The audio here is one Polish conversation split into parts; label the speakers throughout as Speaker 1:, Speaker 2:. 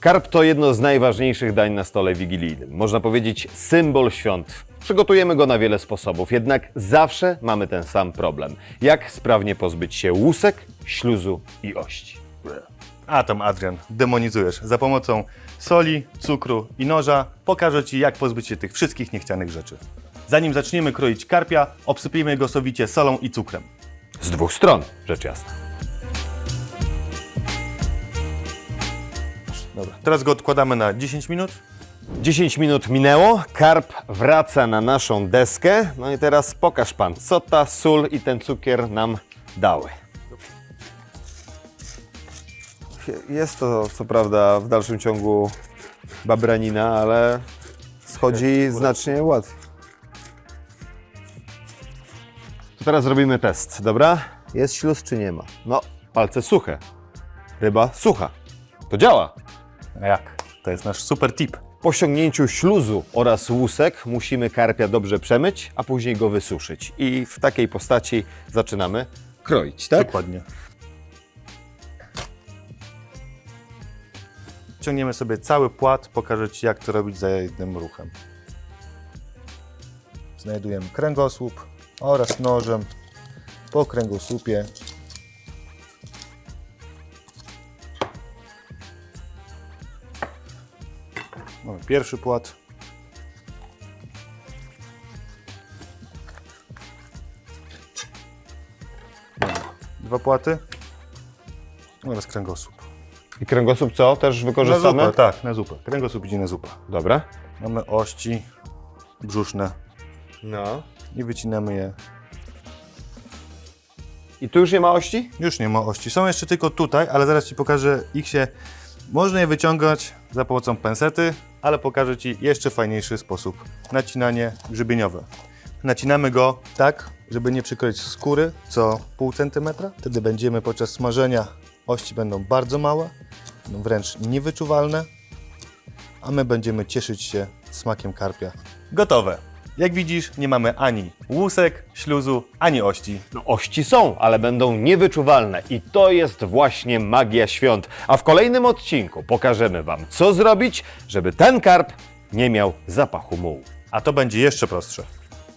Speaker 1: Karp to jedno z najważniejszych dań na stole wigilijnym. Można powiedzieć symbol świąt. Przygotujemy go na wiele sposobów, jednak zawsze mamy ten sam problem. Jak sprawnie pozbyć się łusek, śluzu i ości?
Speaker 2: A tam Adrian, demonizujesz. Za pomocą soli, cukru i noża pokażę Ci, jak pozbyć się tych wszystkich niechcianych rzeczy. Zanim zaczniemy kroić karpia, obsypijmy go sowicie solą i cukrem.
Speaker 1: Z dwóch stron, rzecz jasna.
Speaker 2: Dobra. Teraz go odkładamy na 10 minut.
Speaker 1: 10 minut minęło, karp wraca na naszą deskę. No i teraz pokaż pan, co ta sól i ten cukier nam dały. Jest to co prawda w dalszym ciągu babranina, ale schodzi znacznie łatwiej. To teraz zrobimy test, dobra? Jest śluz czy nie ma? No, palce suche. Ryba sucha. To działa.
Speaker 2: A jak? To jest nasz super tip.
Speaker 1: Po ściągnięciu śluzu oraz łusek musimy karpia dobrze przemyć, a później go wysuszyć. I w takiej postaci zaczynamy kroić, tak?
Speaker 2: Dokładnie. Ciągniemy sobie cały płat, pokażę Ci jak to robić za jednym ruchem. Znajdujemy kręgosłup oraz nożem po kręgosłupie Mamy pierwszy płat. Dwa płaty oraz kręgosłup.
Speaker 1: I kręgosłup co? Też
Speaker 2: Na
Speaker 1: wykorzystamy?
Speaker 2: zupę, tak, na zupę. Kręgosłup idzie na zupę.
Speaker 1: Dobra.
Speaker 2: Mamy ości brzuszne
Speaker 1: No.
Speaker 2: i wycinamy je.
Speaker 1: I tu już nie ma ości?
Speaker 2: Już nie ma ości. Są jeszcze tylko tutaj, ale zaraz Ci pokażę ich się. Można je wyciągać za pomocą pensety, ale pokażę Ci jeszcze fajniejszy sposób. Nacinanie grzybieniowe. Nacinamy go tak, żeby nie przykryć skóry co pół centymetra. Wtedy będziemy podczas smażenia ości będą bardzo małe, wręcz niewyczuwalne, a my będziemy cieszyć się smakiem karpia. Gotowe. Jak widzisz, nie mamy ani łusek, śluzu, ani ości.
Speaker 1: No ości są, ale będą niewyczuwalne i to jest właśnie magia świąt. A w kolejnym odcinku pokażemy Wam, co zrobić, żeby ten karp nie miał zapachu mułu.
Speaker 2: A to będzie jeszcze prostsze.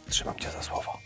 Speaker 1: Trzymam Cię za słowo.